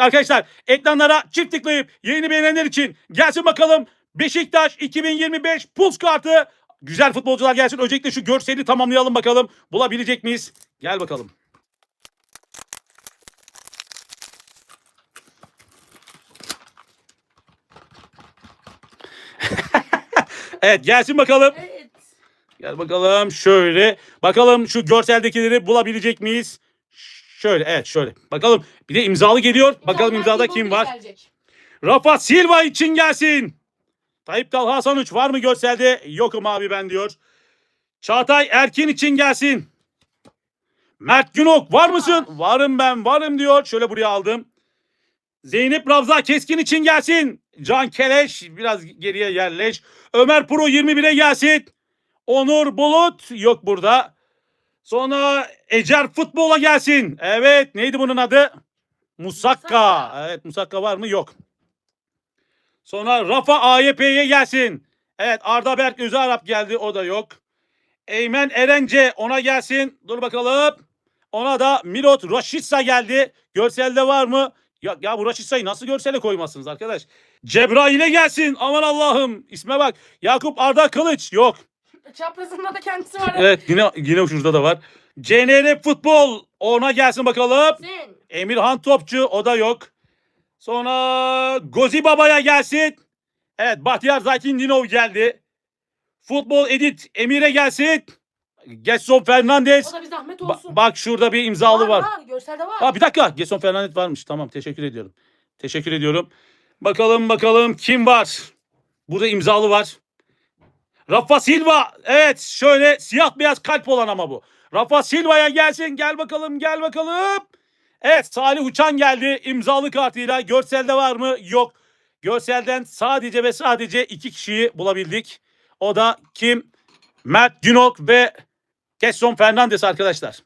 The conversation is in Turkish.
Arkadaşlar ekranlara çift tıklayıp yayını beğenenler için gelsin bakalım Beşiktaş 2025 Puls kartı. Güzel futbolcular gelsin. Öncelikle şu görseli tamamlayalım bakalım. Bulabilecek miyiz? Gel bakalım. evet gelsin bakalım. Evet. Gel bakalım şöyle. Bakalım şu görseldekileri bulabilecek miyiz? Şöyle evet şöyle. Bakalım bir de imzalı geliyor. Bakalım imzada kim var? gelecek. Rafa Silva için gelsin. Tayyip Talha Hasan Uç var mı görselde? Yokum abi ben diyor. Çağatay Erkin için gelsin. Mert Günok var mısın? Varım ben varım diyor. Şöyle buraya aldım. Zeynep Ravza Keskin için gelsin. Can Keleş biraz geriye yerleş. Ömer Pro 21'e gelsin. Onur Bulut yok burada. Sonra Ecer Futbol'a gelsin. Evet neydi bunun adı? Musakka. Musakka. Evet Musakka var mı? Yok. Sonra Rafa AYP'ye gelsin. Evet Arda Berk Özü Arap geldi. O da yok. Eymen Erence ona gelsin. Dur bakalım. Ona da Milot Raşitsa geldi. Görselde var mı? Ya, ya bu Raşitsa'yı nasıl görsele koymazsınız arkadaş? Cebrail'e gelsin. Aman Allah'ım. İsme bak. Yakup Arda Kılıç. Yok. Çaprazında da kendisi var. Evet yine yine şurada da var. CNR Futbol ona gelsin bakalım. Sen. Emirhan Topçu o da yok. Sonra Gozi Baba'ya gelsin. Evet Bahtiyar Zakin Dinov geldi. Futbol Edit Emir'e gelsin. Gerson Fernandez. O da bir zahmet Ba- olsun. bak şurada bir imzalı var. var. Görselde var. Ha bir dakika. Gerson Fernandez varmış. Tamam teşekkür ediyorum. Teşekkür ediyorum. Bakalım bakalım kim var? Burada imzalı var. Rafa Silva. Evet şöyle siyah beyaz kalp olan ama bu. Rafa Silva'ya gelsin. Gel bakalım gel bakalım. Evet Salih Uçan geldi imzalı kartıyla. Görselde var mı? Yok. Görselden sadece ve sadece iki kişiyi bulabildik. O da kim? Mert Günok ve Kesson Fernandes arkadaşlar.